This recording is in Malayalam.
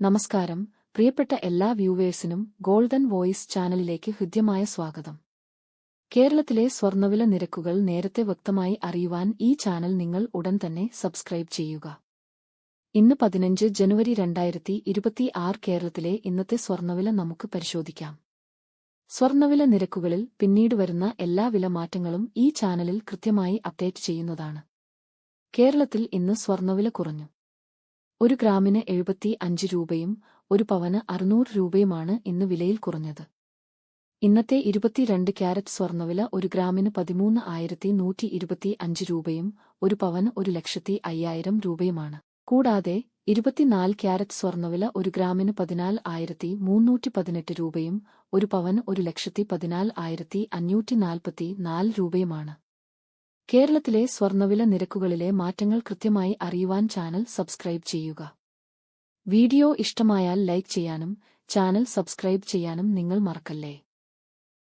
നമസ്കാരം. പ്രിയപ്പെട്ട എല്ലാ വ്യൂവേഴ്സിനും ഗോൾഡൻ വോയിസ് ചാനലിലേക്ക് ഹൃദ്യമായ സ്വാഗതം. കേരളത്തിലെ സ്വർണവില നിരക്കുകൾ നേരത്തെ വ്യക്തമായി അറിയുവാൻ ഈ ചാനൽ നിങ്ങൾ ഉടൻ തന്നെ സബ്സ്ക്രൈബ് ചെയ്യുക. ഇന്ന് പതിനഞ്ച് ജനുവരി രണ്ടായിരത്തി ഇരുപത്തിയാറ് കേരളത്തിലെ ഇന്നത്തെ സ്വർണവില നമുക്ക് പരിശോധിക്കാം. സ്വർണവില നിരക്കുകളിൽ പിന്നീട് വരുന്ന എല്ലാ വില മാറ്റങ്ങളും ഈ ചാനലിൽ കൃത്യമായി അപ്ഡേറ്റ് ചെയ്യുന്നതാണ്. കേരളത്തിൽ ഇന്ന് സ്വർണവില കുറഞ്ഞു. ഒരു ഗ്രാമിന് എഴുപത്തി അഞ്ച് രൂപയും ഒരു പവന് അറുന്നൂറ് രൂപയുമാണ് ഇന്ന് വിലയിൽ കുറഞ്ഞത്. ഇന്നത്തെ ഇരുപത്തിരണ്ട് ക്യാരറ്റ് സ്വർണവില ഒരു ഗ്രാമിന് പതിമൂന്ന് ആയിരത്തി നൂറ്റി ഇരുപത്തി അഞ്ച് രൂപയും ഒരു പവന് ഒരു ലക്ഷത്തി അയ്യായിരം രൂപയുമാണ്. കൂടാതെ ഇരുപത്തിനാല് ക്യാരറ്റ് സ്വർണവില ഒരു ഗ്രാമിന് പതിനാല് ആയിരത്തി മുന്നൂറ്റി പതിനെട്ട് രൂപയും ഒരു പവൻ ഒരു ലക്ഷത്തി പതിനാല് ആയിരത്തി അഞ്ഞൂറ്റി നാൽപ്പത്തി നാല് രൂപയുമാണ്. കേരളത്തിലെ സ്വർണവില നിരക്കുകളിലെ മാറ്റങ്ങൾ കൃത്യമായി അറിയുവാൻ ചാനൽ സബ്സ്ക്രൈബ് ചെയ്യുക. വീഡിയോ ഇഷ്ടമായാൽ ലൈക്ക് ചെയ്യാനും ചാനൽ സബ്സ്ക്രൈബ് ചെയ്യാനും നിങ്ങൾ മറക്കല്ലേ?